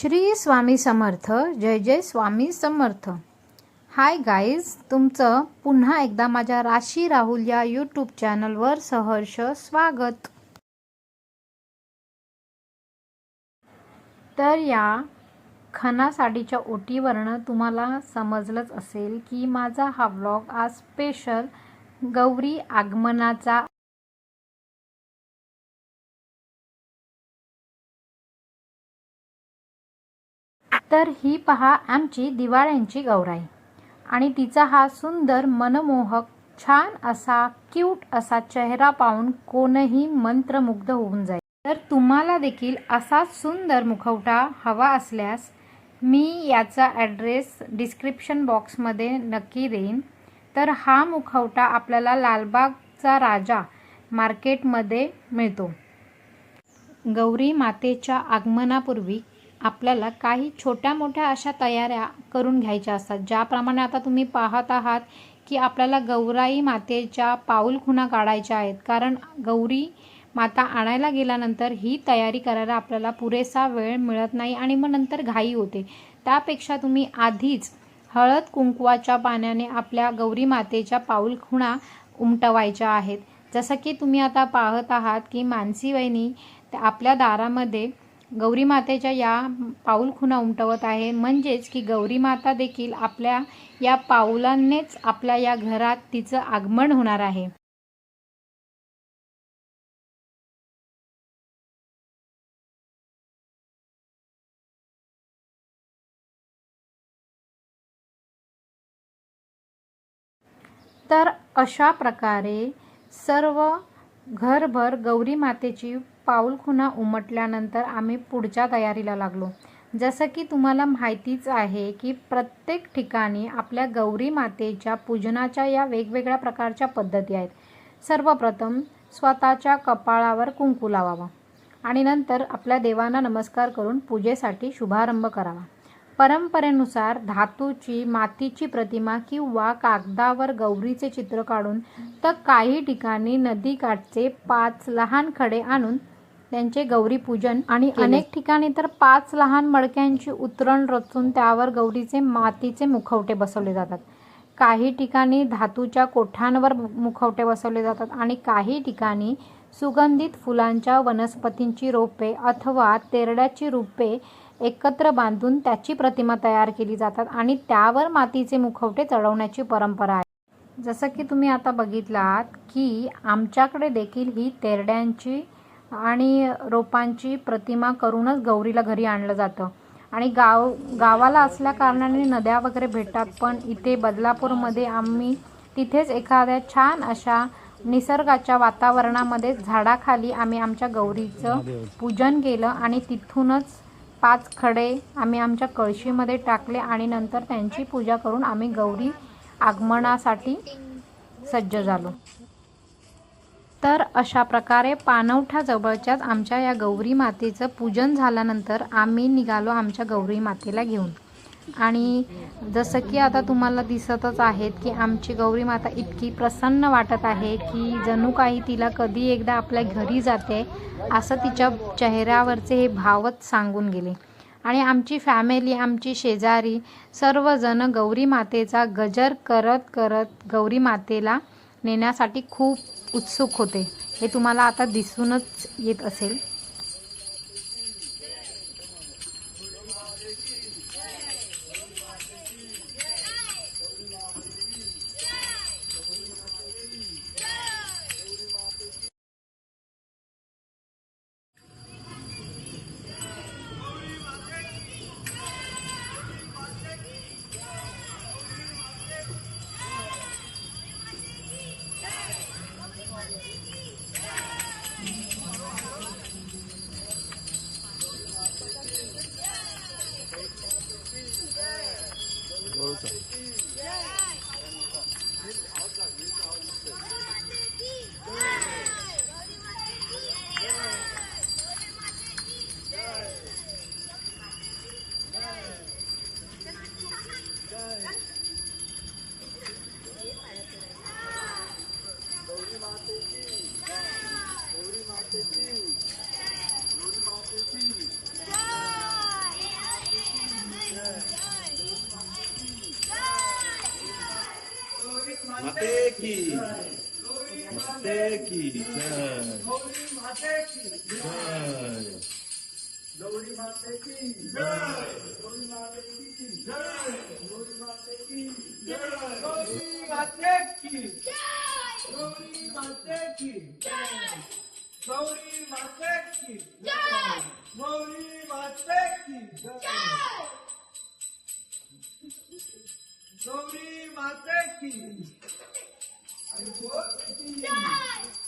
श्री स्वामी समर्थ जय जय Swami Samarth. Hi guys तुमचं पुन्हा एकदा माझ्या राशी राहुल या यूट्यूब चॅनलवर सहर्ष स्वागत. तर या खना साडीच्या ओटीवरनं तुम्हाला समजलंच असेल की माझा हा व्लॉग आज स्पेशल गौरी आगमनाचा तर ही पहा आमची दिवाळ्यांची गौराई. आणि तिचा हा सुंदर मनमोहक छान असा क्यूट असा चेहरा पाहून कोणही मंत्रमुग्ध होऊन जाईल. तर तुम्हाला देखील असाच सुंदर मुखवटा हवा असल्यास मी याचा ॲड्रेस डिस्क्रिप्शन बॉक्समध्ये नक्की देईन. तर हा मुखवटा आपल्याला लालबागचा राजा मार्केटमध्ये मिळतो. गौरी मातेच्या आगमनापूर्वी आपल्याला काही छोट्या मोठ्या अशा तयाऱ्या करून घ्यायच्या असतात. ज्याप्रमाणे आता तुम्ही पाहत आहात की आपल्याला गौराई मातेच्या पाऊलखुणा काढायच्या आहेत. कारण गौरी माता आणायला गेल्यानंतर ही तयारी करायला आपल्याला पुरेसा वेळ मिळत नाही आणि मग नंतर घाई होते. त्यापेक्षा तुम्ही आधीच हळद कुंकवाच्या पाण्याने आपल्या गौरी मातेच्या पाऊलखुणा उमटवायच्या आहेत. जसं की तुम्ही आता पाहत आहात की मानसी वहिनी आपल्या दारामध्ये गौरी मातेच्या या पाऊलखुणा उमटवत आहे. म्हणजेच की गौरी माता देखील आपल्या या पाऊलांनेच आपल्या या घरात तिचं आगमन होणार आहे. तर अशा प्रकारे सर्व घरभर गौरी मातेची पाऊलखुणा उमटल्यानंतर आम्ही पुढच्या तयारीला लागलो. जसं की तुम्हाला माहितीच आहे की प्रत्येक ठिकाणी आपल्या गौरी मातेच्या पूजनाच्या या वेगवेगळ्या प्रकारच्या पद्धती आहेत. सर्वप्रथम स्वतःच्या कपाळावर कुंकू लावावा आणि नंतर आपल्या देवांना नमस्कार करून पूजेसाठी शुभारंभ करावा. परंपरेनुसार धातूची मातीची प्रतिमा किंवा कागदावर गौरीचे चित्र काढून तर काही ठिकाणी नदीकाठचे पाच लहान खडे आणून त्यांचे गौरी पूजन आणि अनेक ठिकाणी तर पाच लहान मडक्यांची उतरण रचून त्यावर गौरीचे मातीचे मुखवटे बसवले जातात. काही ठिकाणी धातूच्या कोठांवर मुखवटे बसवले जातात आणि काही ठिकाणी सुगंधित फुलांच्या वनस्पतींची रोपे अथवा तेरड्याची रोपे एकत्र बांधून त्याची प्रतिमा तयार केली जातात आणि त्यावर मातीचे मुखवटे चढवण्याची परंपरा आहे. जसं की तुम्ही आता बघितलात की आमच्याकडे देखील ही तेरड्यांची आणि रोपांची प्रतिमा करूनच गौरीला घरी आणलं जातं. आणि गाव गावाला असल्या कारणाने नद्या वगैरे भेटतात पण इथे बदलापूरमध्ये आम्ही तिथेच एखाद्या छान अशा निसर्गाच्या वातावरणामध्ये झाडाखाली आम्ही आमच्या गौरीचं पूजन केलं आणि तिथूनच पाच खडे आम्ही आमच्या कळशीमध्ये टाकले आणि नंतर त्यांची पूजा करून आम्ही गौरी आगमनासाठी सज्ज झालो. तर अशा प्रकारे पानवठाजवळच्याच आमच्या या गौरी मातेचं पूजन झाल्यानंतर आम्ही निघालो आमच्या गौरी मातेला घेऊन. आणि जसं की आता तुम्हाला दिसतच आहेत की आमची गौरी माता इतकी प्रसन्न वाटत आहे की जणू काही तिला कधी एकदा आपल्या घरी जाते असं तिच्या चेहऱ्यावरचे हे भावच सांगून गेले. आणि आमची फॅमिली आमची शेजारी सर्वजण गौरी मातेचा गजर करत करत गौरी मातेला नेण्यासाठी खूप उत्सुक होते. हे तुम्हाला आता दिसूनच येत असेल. Mateki. Jai. Gauri Mateki. Jai. Gauri Mateki. Jai. Gauri Mateki. Jai. Gauri Mateki. Jai. Gauri Mateki. Jai. Gauri Mateki. Jai. Gauri Mateki. Jai. Gauri Mateki. Jai.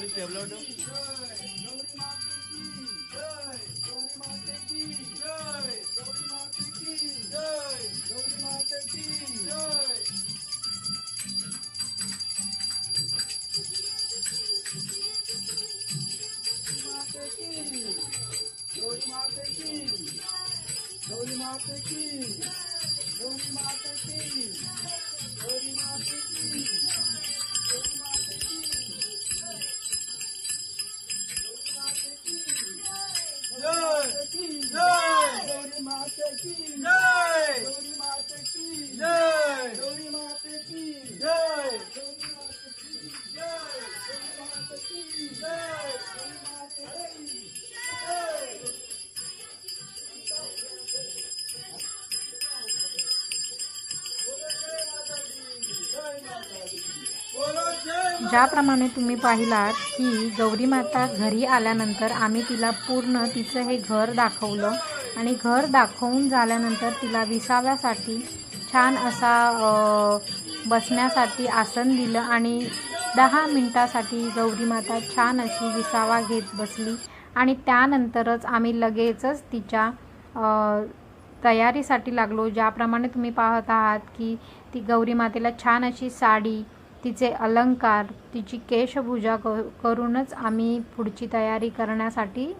की खाली टेबलावर ठेव. गौरी माते की गौरी माते की गौरी ज्याप्रमाणे तुम्ही पाहिलात की गौरी माता घरी आल्यानंतर आम्ही तिला पूर्ण तिचं हे घर दाखवलं आणि घर दाखवून झाल्यानंतर तिला विसाव्यासाठी छान असा बसण्यासाठी आसन दिलं आणि दहा मिनटासाठी गौरी माता छान अशी विसावा घेत बसली. आणि त्यानंतरच आम्ही लगेचच तिच्या तयारीसाठी लागलो. ज्याप्रमाणे तुम्ही पाहत आहात की ती गौरी मातेला छान अशी साडी तिचे अलंकार तिची केशभूजा क करूनच आम्ही पुढची तयारी करण्यासाठी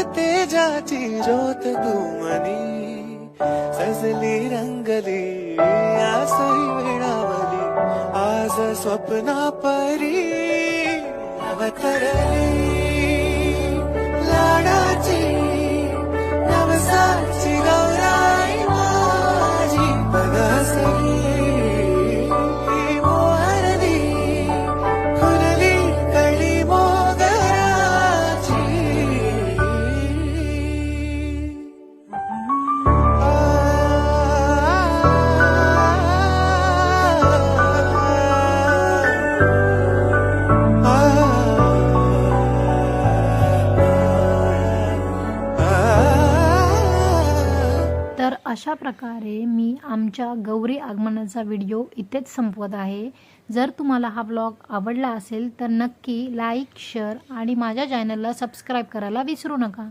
लख लख तेजाची ज्योत तुमनी सजली रंगली आसही वेळावली आज स्वप्ना परी अवतरली अशा प्रकारे मी आमच्या गौरी आगमनाचा व्हिडिओ इथेच संपवत आहे. जर तुम्हाला हा ब्लॉग आवडला असेल तर नक्की लाईक शेअर आणि माझ्या चॅनलला सबस्क्राईब करायला विसरू नका.